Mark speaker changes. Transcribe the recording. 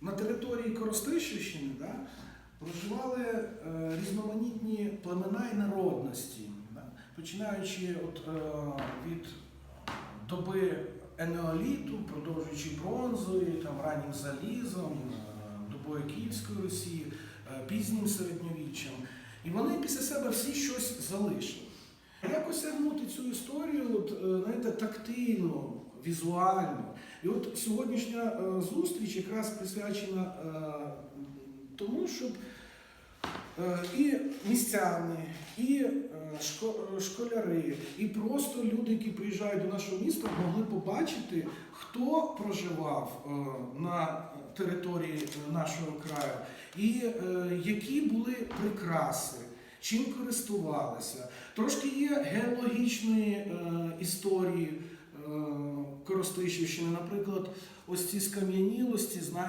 Speaker 1: на території Коростишівщини да, проживали е, різноманітні племена і народності, да, починаючи от, е, від доби енеоліту, продовжуючи бронзою, там, раннім залізом, е, добою Київської Русі, е, пізнім середньовіччям. І вони після себе всі щось залишили. Як осягнути цю історію от, е, знаєте, тактильно, візуально? І от сьогоднішня е, зустріч якраз присвячена е, тому, щоб е, і містяни, і школяри, і просто люди, які приїжджають до нашого міста, могли побачити, хто проживав на території нашого краю, і які були прикраси, чим користувалися. Трошки є геологічної е, історії Коростишівщини, наприклад, ось ці скам'янілості, знаєте,